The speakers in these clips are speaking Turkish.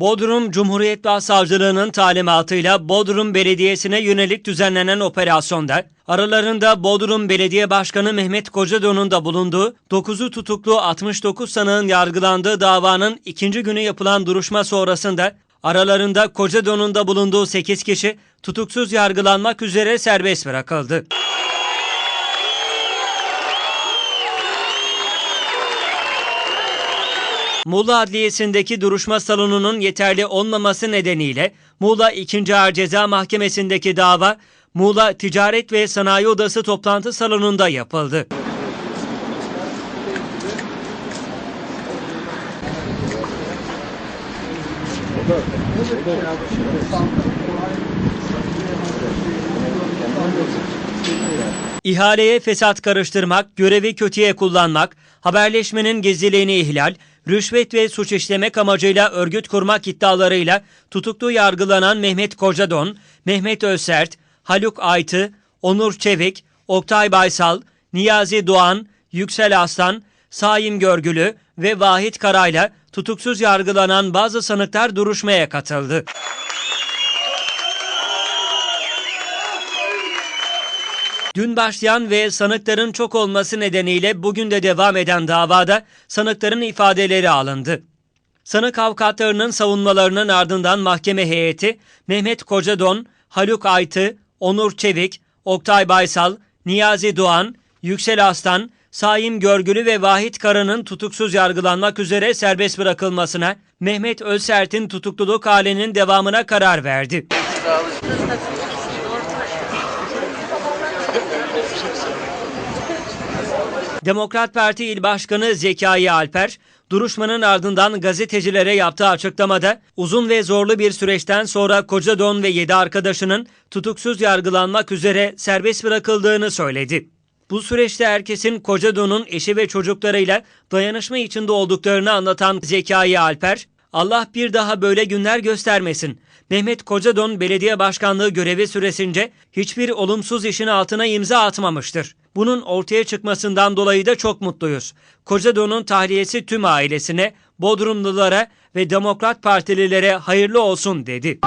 Bodrum Cumhuriyet Başsavcılığı'nın talimatıyla Bodrum Belediyesi'ne yönelik düzenlenen operasyonda aralarında Bodrum Belediye Başkanı Mehmet Kocadon'un da bulunduğu 9'u tutuklu 69 sanığın yargılandığı davanın ikinci günü yapılan duruşma sonrasında aralarında Kocadon'un da bulunduğu 8 kişi tutuksuz yargılanmak üzere serbest bırakıldı. Muğla Adliyesi'ndeki duruşma salonunun yeterli olmaması nedeniyle Muğla 2. Ağır Ceza Mahkemesi'ndeki dava Muğla Ticaret ve Sanayi Odası toplantı salonunda yapıldı. İhaleye fesat karıştırmak, görevi kötüye kullanmak, haberleşmenin gizliliğini ihlal, rüşvet ve suç işlemek amacıyla örgüt kurmak iddialarıyla tutuklu yargılanan Mehmet Kocadon, Mehmet Özsert, Haluk Aytı, Onur Çevik, Oktay Baysal, Niyazi Doğan, Yüksel Aslan, Saim Görgülü ve Vahit Karayla tutuksuz yargılanan bazı sanıklar duruşmaya katıldı. Dün başlayan ve sanıkların çok olması nedeniyle bugün de devam eden davada sanıkların ifadeleri alındı. Sanık avukatlarının savunmalarının ardından mahkeme heyeti Mehmet Kocadon, Haluk Aytı, Onur Çevik, Oktay Baysal, Niyazi Doğan, Yüksel Aslan, Saim Görgülü ve Vahit Kara'nın tutuksuz yargılanmak üzere serbest bırakılmasına, Mehmet Özsert'in tutukluluk halinin devamına karar verdi. Demokrat Parti İl Başkanı Zekai Alper, duruşmanın ardından gazetecilere yaptığı açıklamada uzun ve zorlu bir süreçten sonra Kocadon ve 7 arkadaşının tutuksuz yargılanmak üzere serbest bırakıldığını söyledi. Bu süreçte herkesin Kocadon'un eşi ve çocuklarıyla dayanışma içinde olduklarını anlatan Zekai Alper, Allah bir daha böyle günler göstermesin. Mehmet Kocadon belediye başkanlığı görevi süresince hiçbir olumsuz işin altına imza atmamıştır. Bunun ortaya çıkmasından dolayı da çok mutluyuz. Kocadon'un tahliyesi tüm ailesine, Bodrumlulara ve Demokrat Partililere hayırlı olsun dedi.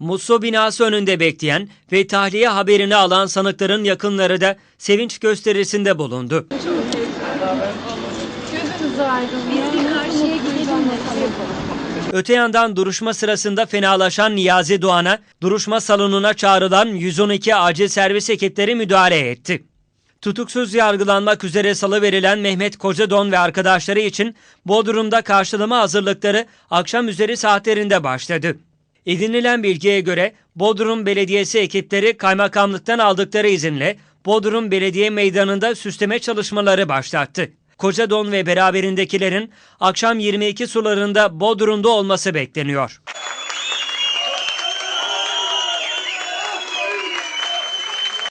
Musso binası önünde bekleyen ve tahliye haberini alan sanıkların yakınları da sevinç gösterisinde bulundu. Gözünüz aydın. Karşıya gidelim de Öte yandan duruşma sırasında fenalaşan Niyazi Doğan'a duruşma salonuna çağrılan 112 acil servis ekipleri müdahale etti. Tutuksuz yargılanmak üzere salıverilen Mehmet Kocadon ve arkadaşları için Bodrum'da karşılama hazırlıkları akşam üzeri saatlerinde başladı. Edinilen bilgiye göre Bodrum Belediyesi ekipleri kaymakamlıktan aldıkları izinle Bodrum Belediye Meydanı'nda süsleme çalışmaları başlattı. Kocadon ve beraberindekilerin akşam 22 sularında Bodrum'da olması bekleniyor.